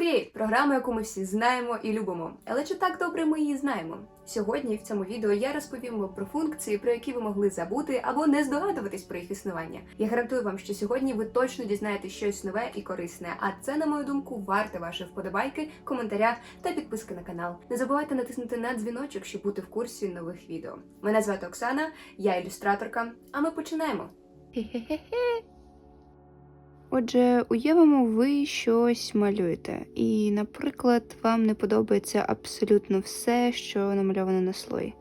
Procreate – програма, яку ми всі знаємо і любимо. Але чи так добре ми її знаємо? Сьогодні в цьому відео я розповім вам про функції, про які ви могли забути або не здогадуватись про їх існування. Я гарантую вам, що сьогодні ви точно дізнаєтесь щось нове і корисне. А це, на мою думку, варте вашої вподобайки, коментаря та підписки на канал. Не забувайте натиснути на дзвіночок, щоб бути в курсі нових відео. Мене звати Оксана, я ілюстраторка. А ми починаємо. Хе-хе-хе. Отже, уявимо, ви щось малюєте, і, наприклад, вам не подобається абсолютно все, що намальовано на слої.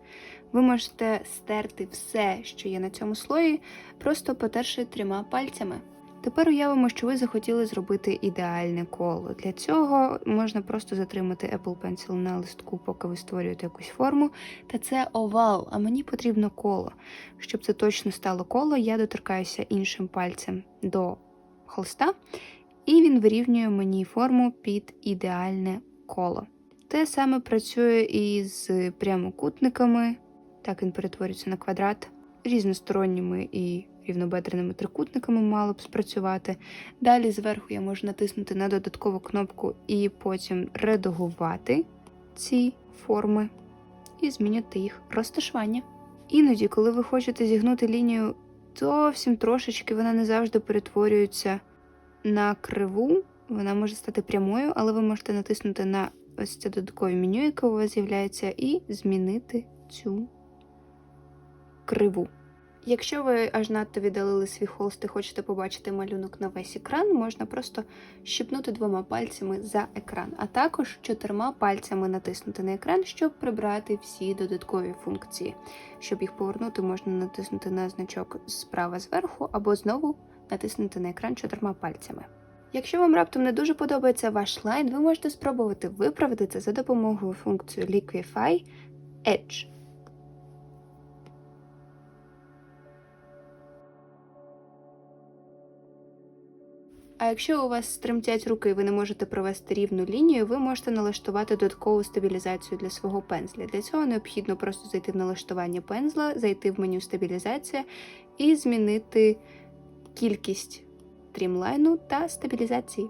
Ви можете стерти все, що є на цьому слої, просто потерши трьома пальцями. Тепер уявимо, що ви захотіли зробити ідеальне коло. Для цього можна просто затримати Apple Pencil на листку, поки ви створюєте якусь форму. Та це овал, а мені потрібно коло. Щоб це точно стало коло, я доторкаюся іншим пальцем до холста, і він вирівнює мені форму під ідеальне коло. Те саме працює і з прямокутниками, так він перетворюється на квадрат, різносторонніми і рівнобедреними трикутниками мало б спрацювати. Далі зверху я можу натиснути на додаткову кнопку і потім редагувати ці форми і змінювати їх розташування. Іноді, коли ви хочете зігнути лінію зовсім трошечки, вона не завжди перетворюється на криву. Вона може стати прямою, але ви можете натиснути на ось це додаткове меню, яке у вас з'являється, і змінити цю криву. Якщо ви аж надто віддалили свій холст і хочете побачити малюнок на весь екран, можна просто щипнути двома пальцями за екран, а також чотирма пальцями натиснути на екран, щоб прибрати всі додаткові функції. Щоб їх повернути, можна натиснути на значок справа зверху або знову натиснути на екран чотирма пальцями. Якщо вам раптом не дуже подобається ваш слайд, ви можете спробувати виправити це за допомогою функції Liquify Edge. А якщо у вас тремтять руки і ви не можете провести рівну лінію, ви можете налаштувати додаткову стабілізацію для свого пензля. Для цього необхідно просто зайти в налаштування пензла, зайти в меню стабілізація і змінити кількість стрімлайну та стабілізації.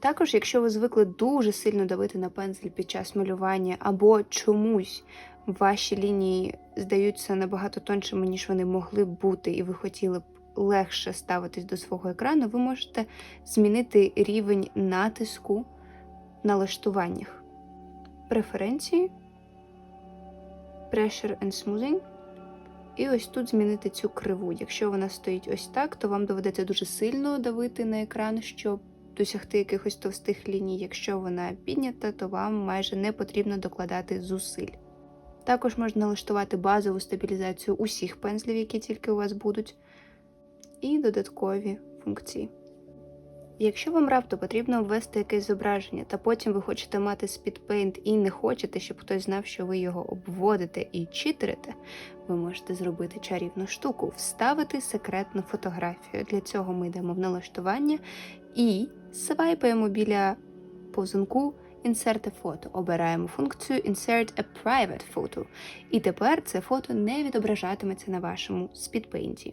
Також, якщо ви звикли дуже сильно давити на пензель під час малювання, або чомусь ваші лінії здаються набагато тоншими, ніж вони могли б бути, і ви хотіли б легше ставитись до свого екрану, ви можете змінити рівень натиску на налаштуваннях. Преференції, Pressure and Smoothing. І ось тут змінити цю криву. Якщо вона стоїть ось так, то вам доведеться дуже сильно давити на екран, щоб досягти якихось товстих ліній. Якщо вона піднята, то вам майже не потрібно докладати зусиль. Також можна налаштувати базову стабілізацію усіх пензлів, які тільки у вас будуть, і додаткові функції. Якщо вам раптом потрібно ввести якесь зображення, та потім ви хочете мати SpeedPaint і не хочете, щоб хтось знав, що ви його обводите і читерите, ви можете зробити чарівну штуку, вставити секретну фотографію. Для цього ми йдемо в налаштування і свайпаємо біля повзунку Insert a photo. Обираємо функцію Insert a private photo. І тепер це фото не відображатиметься на вашому SpeedPaint.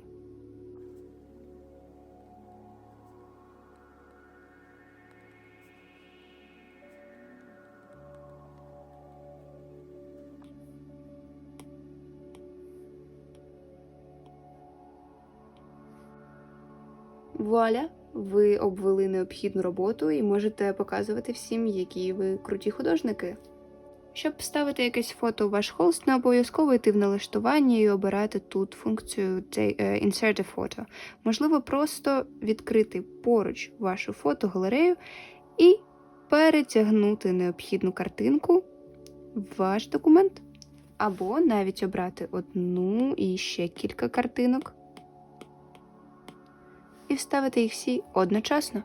Вуаля! Ви обвели необхідну роботу і можете показувати всім, які ви круті художники. Щоб вставити якесь фото у ваш холст, не обов'язково йти в налаштування і обирати тут функцію Insert a Photo. Можливо, просто відкрити поруч вашу фотогалерею і перетягнути необхідну картинку в ваш документ. Або навіть обрати одну і ще кілька картинок і вставити їх всі одночасно.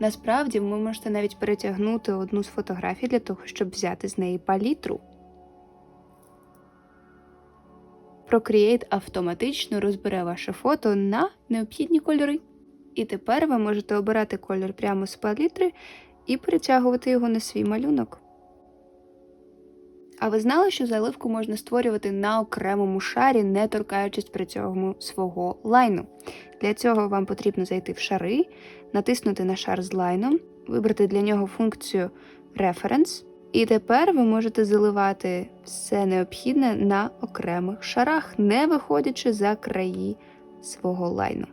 Насправді, ви можете навіть перетягнути одну з фотографій для того, щоб взяти з неї палітру. Procreate автоматично розбере ваше фото на необхідні кольори. І тепер ви можете обирати кольор прямо з палітри і перетягувати його на свій малюнок. А ви знали, що заливку можна створювати на окремому шарі, не торкаючись при цьому свого лайну? Для цього вам потрібно зайти в шари, натиснути на шар з лайном, вибрати для нього функцію Reference, і тепер ви можете заливати все необхідне на окремих шарах, не виходячи за краї свого лайну.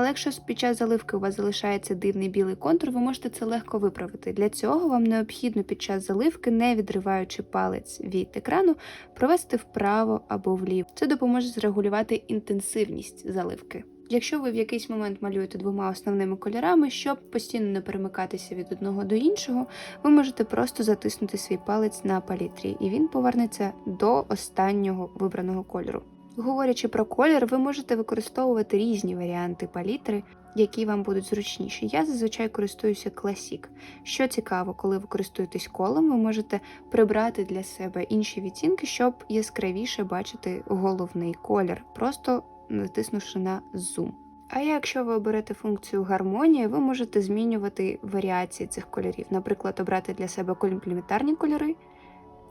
Але якщо під час заливки у вас залишається дивний білий контур, ви можете це легко виправити. Для цього вам необхідно під час заливки, не відриваючи палець від екрану, провести вправо або вліво. Це допоможе зрегулювати інтенсивність заливки. Якщо ви в якийсь момент малюєте двома основними кольорами, щоб постійно не перемикатися від одного до іншого, ви можете просто затиснути свій палець на палітрі, і він повернеться до останнього вибраного кольору. Говорячи про колір, ви можете використовувати різні варіанти палітри, які вам будуть зручніші. Я зазвичай користуюся Classic. Що цікаво, коли ви користуєтесь колом, ви можете прибрати для себе інші відтінки, щоб яскравіше бачити головний колір, просто натиснувши на Zoom. А якщо ви оберете функцію гармонія, ви можете змінювати варіації цих кольорів, наприклад, обрати для себе комплементарні кольори,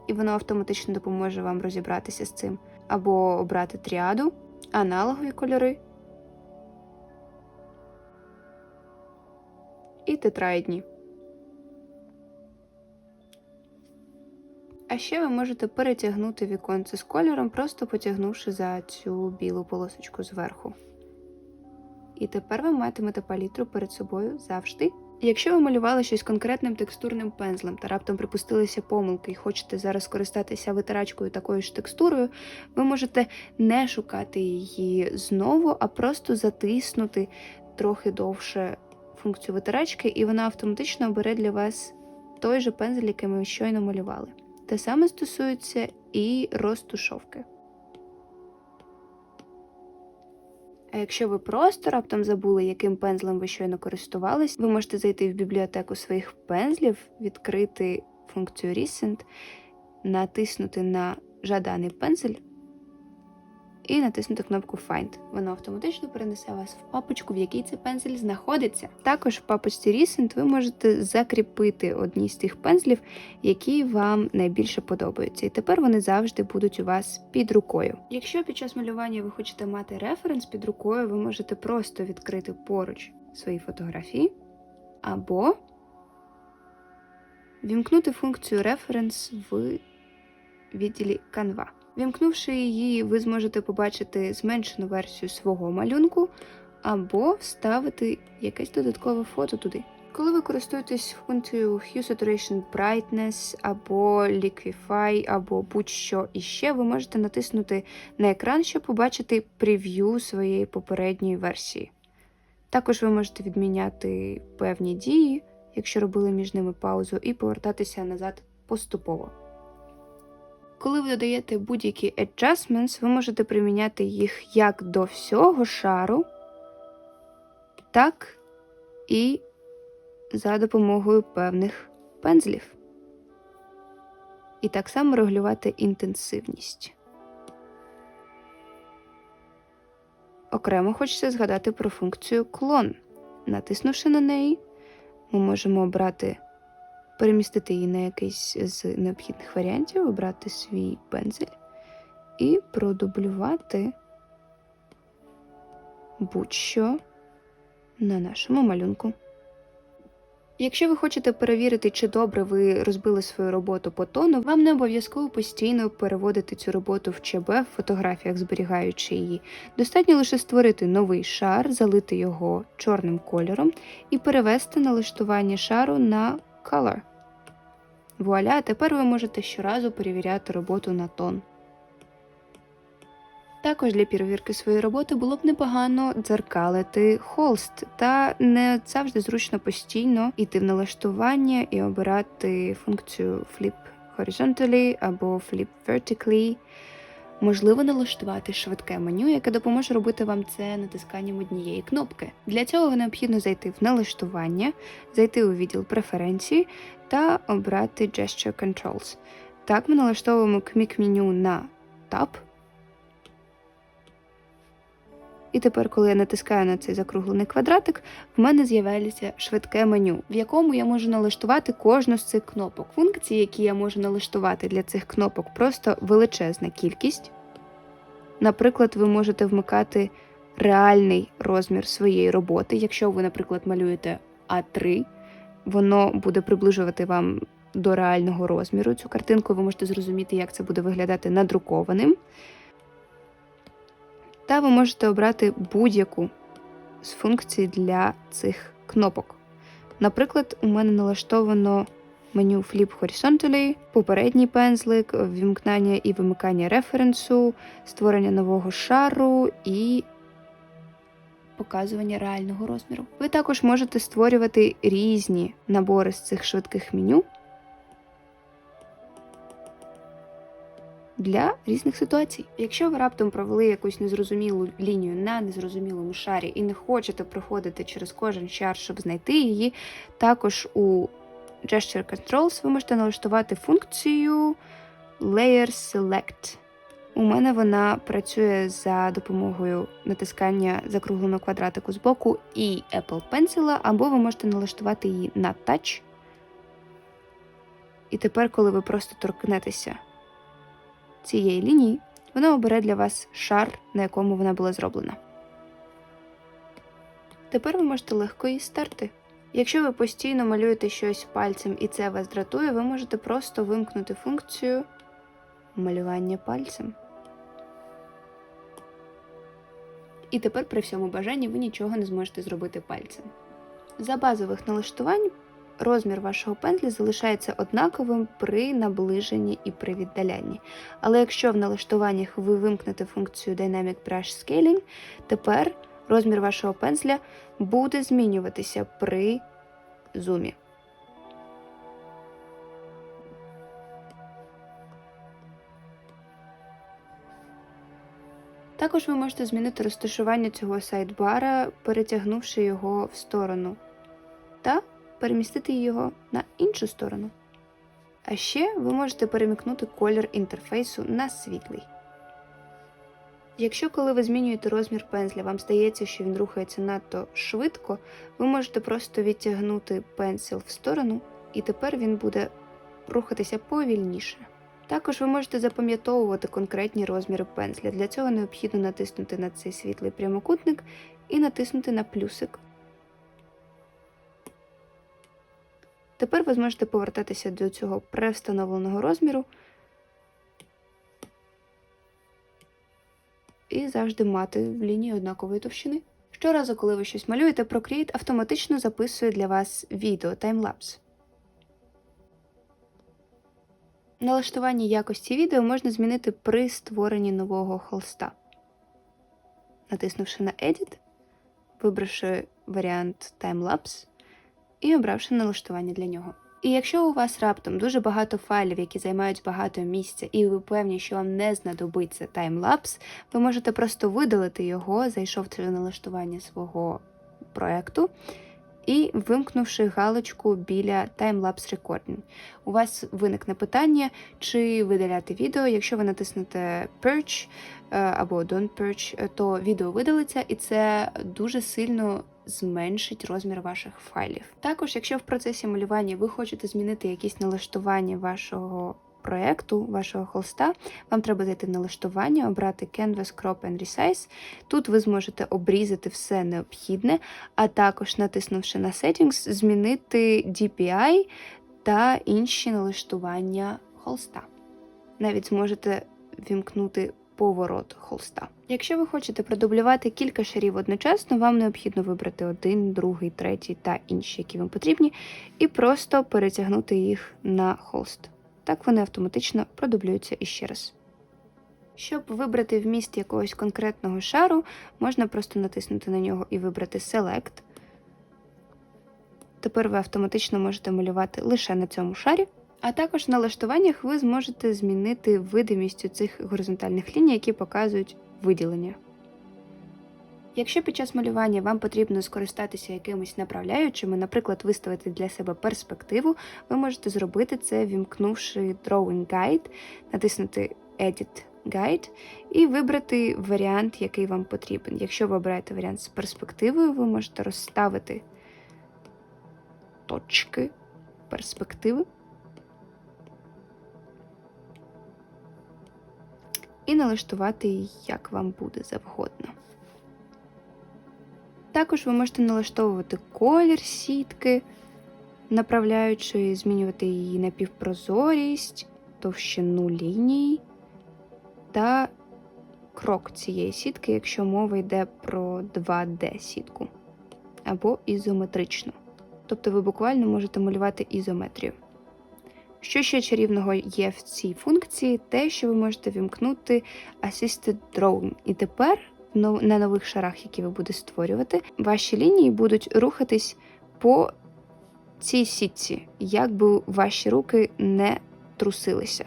і воно автоматично допоможе вам розібратися з цим або обрати тріаду, аналогові кольори і тетраїдні. А ще ви можете перетягнути віконце з кольором, просто потягнувши за цю білу полосочку зверху. І тепер ви матимете палітру перед собою завжди. Якщо ви малювали щось конкретним текстурним пензлем та раптом припустилися помилки і хочете зараз скористатися витирачкою такою ж текстурою, ви можете не шукати її знову, а просто затиснути трохи довше функцію витирачки, і вона автоматично обере для вас той же пензель, який ми щойно малювали. Те саме стосується і розтушовки. А якщо ви просто раптом забули, яким пензлем ви щойно користувались, ви можете зайти в бібліотеку своїх пензлів, відкрити функцію Recent, натиснути на жаданий пензель і натиснути кнопку Find. Воно автоматично перенесе вас в папочку, в якій цей пензель знаходиться. Також в папочці Recent ви можете закріпити одні з тих пензлів, які вам найбільше подобаються. І тепер вони завжди будуть у вас під рукою. Якщо під час малювання ви хочете мати референс під рукою, ви можете просто відкрити поруч свої фотографії або вімкнути функцію Reference в відділі Canva. Вімкнувши її, ви зможете побачити зменшену версію свого малюнку або вставити якесь додаткове фото туди. Коли ви користуєтесь функцією Hue Saturation Brightness або Liquify, або будь-що іще, ви можете натиснути на екран, щоб побачити прев'ю своєї попередньої версії. Також ви можете відміняти певні дії, якщо робили між ними паузу, і повертатися назад поступово. Коли ви додаєте будь-які adjustments, ви можете приміняти їх як до всього шару, так і за допомогою певних пензлів. І так само регулювати інтенсивність. Окремо хочеться згадати про функцію клон. Натиснувши на неї, ми можемо обрати перемістити її на якийсь з необхідних варіантів, обрати свій пензель і продублювати будь-що на нашому малюнку. Якщо ви хочете перевірити, чи добре ви розбили свою роботу по тону, вам не обов'язково постійно переводити цю роботу в ЧБ в фотографіях, зберігаючи її. Достатньо лише створити новий шар, залити його чорним кольором і перевести налаштування шару на Color. Вуаля, тепер ви можете щоразу перевіряти роботу на тон. Також для перевірки своєї роботи було б непогано дзеркалити холст, та не завжди зручно постійно йти в налаштування і обирати функцію Flip Horizontally або Flip Vertically. Можливо, налаштувати швидке меню, яке допоможе робити вам це натисканням однієї кнопки. Для цього необхідно зайти в налаштування, зайти у відділ преференції та обрати Gesture Controls. Так ми налаштовуємо кмік меню на Tab. І тепер, коли я натискаю на цей закруглений квадратик, в мене з'являється швидке меню, в якому я можу налаштувати кожну з цих кнопок. Функції, які я можу налаштувати для цих кнопок, просто величезна кількість. Наприклад, ви можете вмикати реальний розмір своєї роботи. Якщо ви, наприклад, малюєте А3, воно буде приближувати вам до реального розміру цю картинку. Ви можете зрозуміти, як це буде виглядати надрукованим. Та ви можете обрати будь-яку з функцій для цих кнопок. Наприклад, у мене налаштовано меню Flip Horizontally, попередній пензлик, вімкнення і вимикання референсу, створення нового шару і показування реального розміру. Ви також можете створювати різні набори з цих швидких меню для різних ситуацій. Якщо ви раптом провели якусь незрозумілу лінію на незрозумілому шарі і не хочете проходити через кожен шар, щоб знайти її, також у Gesture Controls ви можете налаштувати функцію Layer Select. У мене вона працює за допомогою натискання закругленого квадратику з боку і Apple Pencil, або ви можете налаштувати її на Touch. І тепер, коли ви просто торкнетеся цієї лінії, вона обере для вас шар, на якому вона була зроблена. Тепер ви можете легко її стерти. Якщо ви постійно малюєте щось пальцем і це вас дратує, ви можете просто вимкнути функцію малювання пальцем. І тепер при всьому бажанні ви нічого не зможете зробити пальцем. За базових налаштувань розмір вашого пензля залишається однаковим при наближенні і при віддалянні. Але якщо в налаштуваннях ви вимкнете функцію Dynamic Brush Scaling, тепер розмір вашого пензля буде змінюватися при зумі. Також ви можете змінити розташування цього сайдбара, перетягнувши його в сторону, та перемістити його на іншу сторону. А ще ви можете перемікнути колір інтерфейсу на світлий. Якщо коли ви змінюєте розмір пензля, вам здається, що він рухається надто швидко, ви можете просто відтягнути пенсил в сторону, і тепер він буде рухатися повільніше. Також ви можете запам'ятовувати конкретні розміри пензля. Для цього необхідно натиснути на цей світлий прямокутник і натиснути на плюсик. Тепер ви зможете повертатися до цього превстановленого розміру і завжди мати в лінії однакової товщини. Щоразу, коли ви щось малюєте, Procreate автоматично записує для вас відео таймлапс. Налаштування якості відео можна змінити при створенні нового холста. Натиснувши на Edit, вибравши варіант Timelapse і обравши налаштування для нього. І якщо у вас раптом дуже багато файлів, які займають багато місця, і ви певні, що вам не знадобиться таймлапс, ви можете просто видалити його, зайшовши в налаштування свого проекту і вимкнувши галочку біля Timelapse Recording. У вас виникне питання, чи видаляти відео. Якщо ви натиснете Purge е, або Don't Purge, то відео видалиться, і це дуже сильно зменшить розмір ваших файлів. Також, якщо в процесі малювання ви хочете змінити якісь налаштування вашого проєкту, вашого холста, вам треба зайти в налаштування, обрати Canvas Crop and Resize. Тут ви зможете обрізати все необхідне, а також, натиснувши на Settings, змінити DPI та інші налаштування холста. Навіть зможете вімкнути поворот холста. Якщо ви хочете продублювати кілька шарів одночасно, вам необхідно вибрати один, другий, третій та інші, які вам потрібні, і просто перетягнути їх на холст. Так вони автоматично продублюються іще раз. Щоб вибрати вміст якогось конкретного шару, можна просто натиснути на нього і вибрати Select. Тепер ви автоматично можете малювати лише на цьому шарі. А також в налаштуваннях ви зможете змінити видимість цих горизонтальних ліній, які показують виділення. Якщо під час малювання вам потрібно скористатися якимись направляючими, наприклад, виставити для себе перспективу, ви можете зробити це, вімкнувши Drawing Guide, натиснути Edit Guide і вибрати варіант, який вам потрібен. Якщо ви обираєте варіант з перспективою, ви можете розставити точки перспективи і налаштувати її, як вам буде завгодно. Також ви можете налаштовувати колір сітки, направляючи, змінювати її напівпрозорість, товщину ліній та крок цієї сітки, якщо мова йде про 2D-сітку або ізометричну. Тобто ви буквально можете малювати ізометрію. Що ще чарівного є в цій функції, те, що ви можете вімкнути Assisted Drawing. І тепер на нових шарах, які ви будете створювати, ваші лінії будуть рухатись по цій сітці, як би ваші руки не трусилися.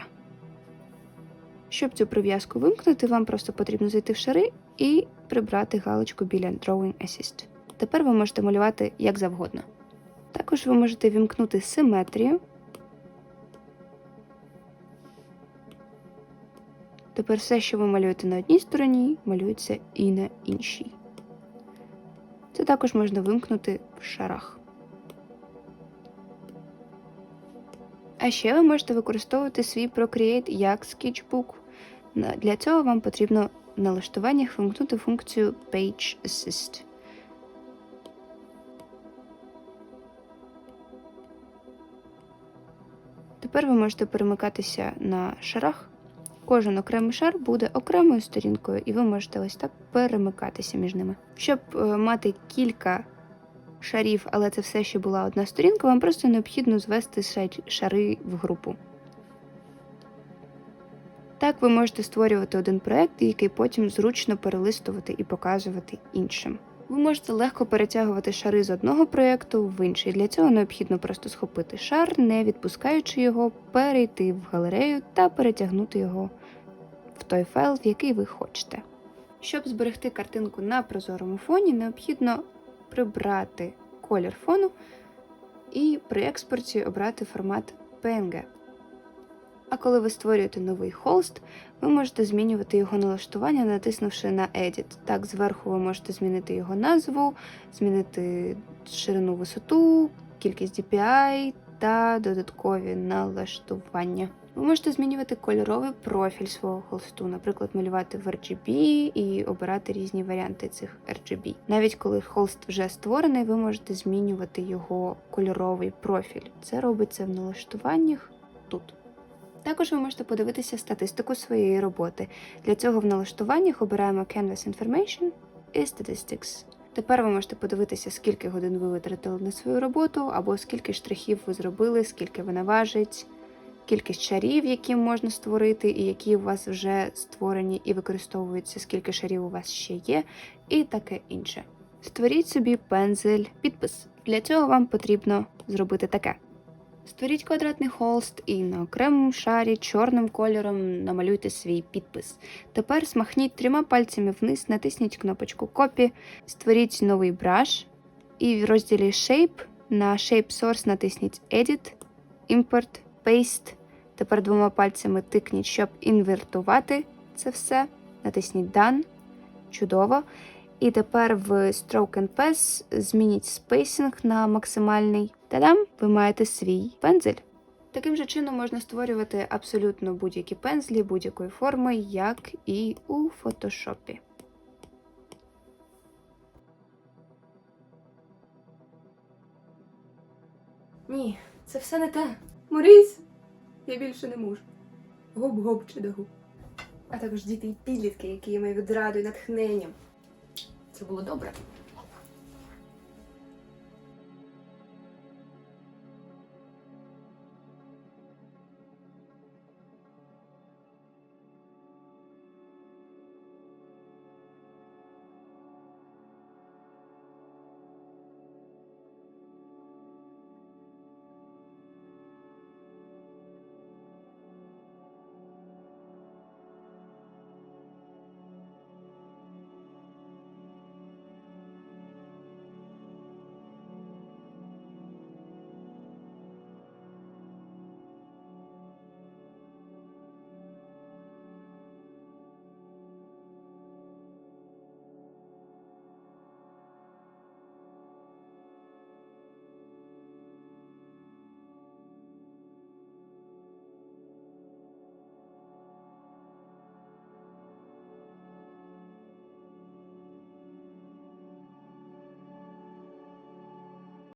Щоб цю прив'язку вимкнути, вам просто потрібно зайти в шари і прибрати галочку біля Drawing Assist. Тепер ви можете малювати як завгодно. Також ви можете вімкнути симетрію. Тепер все, що ви малюєте на одній стороні, малюється і на іншій. Це також можна вимкнути в шарах. А ще ви можете використовувати свій Procreate як скетчбук. Для цього вам потрібно в налаштуваннях вимкнути функцію Page Assist. Тепер ви можете перемикатися на шарах. Кожен окремий шар буде окремою сторінкою, і ви можете ось так перемикатися між ними. Щоб е, мати кілька шарів, але це все ще була одна сторінка, вам просто необхідно звести шари в групу. Так ви можете створювати один проект, який потім зручно перелистувати і показувати іншим. Ви можете легко перетягувати шари з одного проєкту в інший. Для цього необхідно просто схопити шар, не відпускаючи його, перейти в галерею та перетягнути його в той файл, в який ви хочете. Щоб зберегти картинку на прозорому фоні, необхідно прибрати колір фону і при експорті обрати формат PNG. А коли ви створюєте новий холст, ви можете змінювати його налаштування, натиснувши на Edit. Так, зверху ви можете змінити його назву, змінити ширину висоту, кількість DPI та додаткові налаштування. Ви можете змінювати кольоровий профіль свого холсту, наприклад, малювати в RGB і обирати різні варіанти цих RGB. Навіть коли холст вже створений, ви можете змінювати його кольоровий профіль. Це робиться в налаштуваннях тут. Також ви можете подивитися статистику своєї роботи. Для цього в налаштуваннях обираємо Canvas Information і Statistics. Тепер ви можете подивитися, скільки годин ви витратили на свою роботу, або скільки штрихів ви зробили, скільки вона важить, кількість шарів, які можна створити, і які у вас вже створені і використовуються, скільки шарів у вас ще є, і таке інше. Створіть собі пензель, підпис. Для цього вам потрібно зробити таке. Створіть квадратний холст і на окремому шарі чорним кольором намалюйте свій підпис. Тепер смахніть трьома пальцями вниз, натисніть кнопочку Copy, створіть новий браш і в розділі Shape на Shape Source натисніть Edit, Import, Paste. Тепер двома пальцями тикніть, щоб інвертувати це все. Натисніть Done. Чудово. І тепер в Stroke and Pass змініть спейсинг на максимальний. Та-дам! Ви маєте свій пензель. Таким же чином можна створювати абсолютно будь-які пензлі будь-якої форми, як і у фотошопі. Ні, це все не те. Моріс! Я більше не можу. Гоп-гоп чи дагу. А також діти і підлітки, які я маю від раду і натхненням. Це було добре.